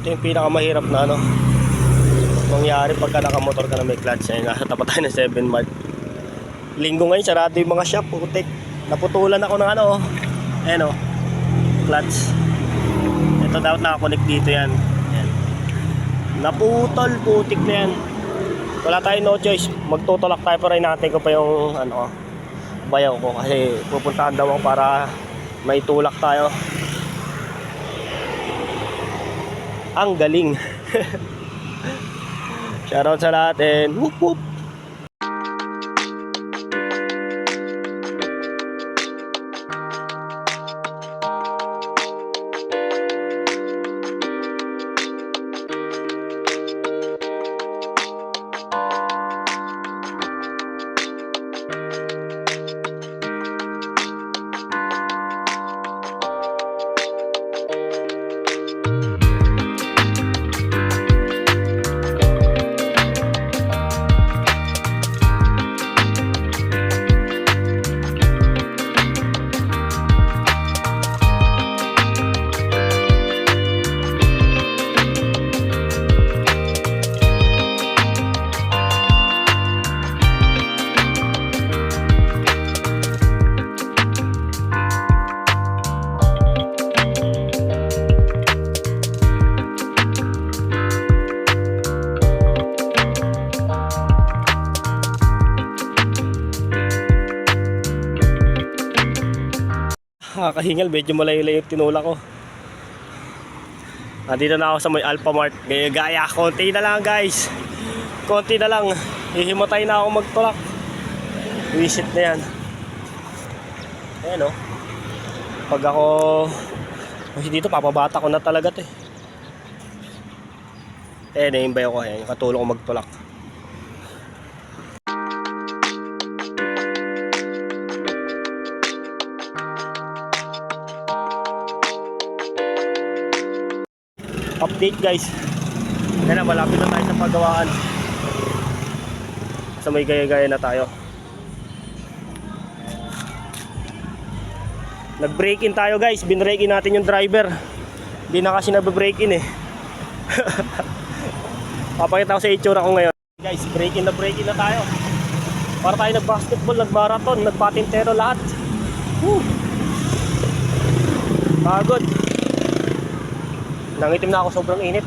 Ito yung pinakamahirap na ano. Mangyari pagka nakamotor ka na may clutch. Ay, nasa tapat tayo ng 7 mark. Linggo ngayon, sarado yung mga shop. Putik. Naputulan ako ng ano. Ayan oh. Clutch. Ito dapat nakakonect dito yan. Ayan. Naputol, putik na yan. Wala tayong no choice. Magtutulak tayo para natin ko pa yung ano, bayaw ko. Kasi pupuntahan daw ako para may tulak tayo. Ang galing. Shoutout sa lahat and whoop whoop. Nakakahingal, medyo malayo-layo yung tinula ko. Nandito na ako sa may Alpha Mart. Gaya, gaya, konti na lang guys. Konti na lang. Hihimatay na ako magtulak. Visit na yan. Ayan o. Pag ako... Kasi dito, papabata ko na talaga to eh. Ayan, naimbay ako. Ayan, yung katulong ko magtulak. Update guys. Yan na malapit na tayo sa paggawaan sa may gaya-gaya na tayo. Nag break in tayo guys. Binrake in natin yung driver. Hindi na kasi nabe-break in eh. Papakita ko sa itsura ko ngayon. Guys break in na break in na tayo. Para tayo nag basketball nag marathon nag patintero lahat. Woo! pagod Nangitim na ako sobrang init.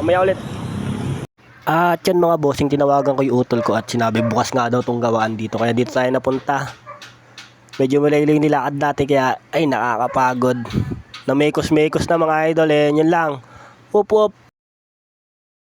Mamaya ulit. At yan mga bossing, tinawagan ko yung utol ko at sinabi bukas nga daw tong gawaan dito. Kaya dito tayo napunta. Medyo malayo yung nilakad natin kaya ay nakakapagod. Na mekos-mekos na mga idol eh. Yun lang. Whoop whoop.